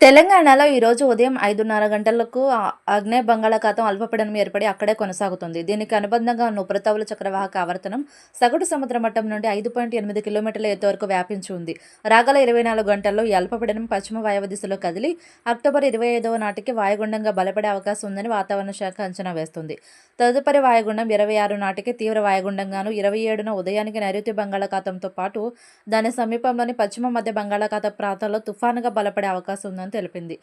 తెలంగాణలో ఈరోజు ఉదయం ఐదున్నర గంటలకు ఆగ్నేయ బంగాళాఖాతం అల్పపీడనం ఏర్పడి అక్కడే కొనసాగుతుంది. దీనికి అనుబంధంగా ఉన్న ఉపరితవుల చక్రవాహక ఆవర్తనం సగటు సముద్ర మట్టం నుండి ఐదు పాయింట్ ఎనిమిది కిలోమీటర్ల ఎత్తు వరకు వ్యాపించి ఉంది. రాగల ఇరవై నాలుగు గంటల్లో ఈ అల్పపీడనం పశ్చిమ వాయవ్య దిశలో కదిలి అక్టోబర్ ఇరవై ఐదవ నాటికి వాయుగుండంగా బలపడే అవకాశం ఉందని వాతావరణ శాఖ అంచనా వేస్తుంది. తదుపరి వాయుగుండం ఇరవై ఆరు నాటికి తీవ్ర వాయుగుండంగాను ఇరవై ఏడున ఉదయానికి నైరుతి బంగాళాఖాతంతో పాటు దాని సమీపంలోని పశ్చిమ మధ్య బంగాళాఖాత ప్రాంతాల్లో తుఫానుగా బలపడే అవకాశం ఉందని తెలిపింది.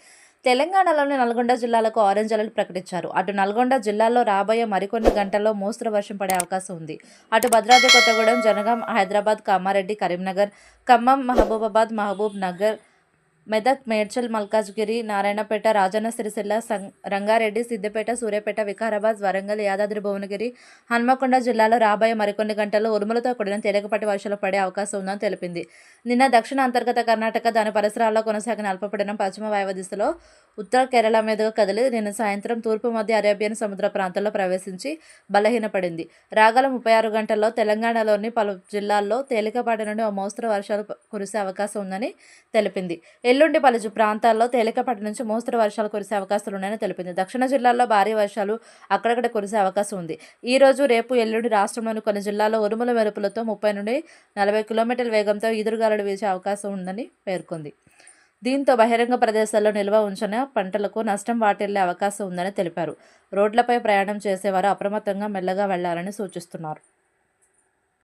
తెలంగాణలోని నల్గొండ జిల్లాలకు ఆరెంజ్ అలర్ట్ ప్రకటించారు. అటు నల్గొండ జిల్లాలో రాబోయే మరికొన్ని గంటల్లో మోస్తరు వర్షం పడే అవకాశం ఉంది. అటు భద్రాద్రి కొత్తగూడెం జనగాం హైదరాబాద్ కామారెడ్డి కరీంనగర్ ఖమ్మం మహబూబాబాద్ మహబూబ్ నగర్ మెదక్ మేడ్చల్ మల్కాజ్గిరి నారాయణపేట రాజన్న సిరిసిల్ల సం రంగారెడ్డి సిద్దిపేట సూర్యాపేట వికారాబాద్ వరంగల్ యాదాద్రి భువనగిరి హన్మకొండ జిల్లాలో రాబోయే మరికొన్ని గంటల్లో ఉరుములతో కూడిన తేలికపాటి వర్షాలు పడే అవకాశం ఉందని తెలిపింది. నిన్న దక్షిణ అంతర్గత కర్ణాటక దాని పరిసరాల్లో కొనసాగిన అల్పపీడనం పశ్చిమ వాయవ్య దిశలో ఉత్తర కేరళ మీదుగా కదిలి నిన్న సాయంత్రం తూర్పు మధ్య అరేబియన్ సముద్ర ప్రాంతంలో ప్రవేశించి బలహీనపడింది. రాగల ముప్పై ఆరు గంటల్లో తెలంగాణలోని పలు జిల్లాల్లో తేలికపాటి నుండి ఓ మోస్తరు వర్షాలు కురిసే అవకాశం ఉందని తెలిపింది. ఎల్లుండి పలు ప్రాంతాల్లో తేలికపాటి నుంచి మోస్తరు వర్షాలు కురిసే అవకాశాలు ఉన్నాయని తెలిపింది. దక్షిణ జిల్లాల్లో భారీ వర్షాలు అక్కడక్కడ కురిసే అవకాశం ఉంది. ఈ రోజు రేపు ఎల్లుండి రాష్ట్రంలోని కొన్ని జిల్లాల్లో ఉరుముల మెరుపులతో ముప్పై నుండి నలభై కిలోమీటర్ల వేగంతో ఈదురుగాలులు వీచే అవకాశం ఉందని పేర్కొంది. దీంతో బహిరంగ ప్రదేశాల్లో నిల్వ ఉంచిన పంటలకు నష్టం వాటిల్లే అవకాశం ఉందని తెలిపారు. రోడ్లపై ప్రయాణం చేసేవారు అప్రమత్తంగా మెల్లగా వెళ్ళాలని సూచిస్తున్నారు.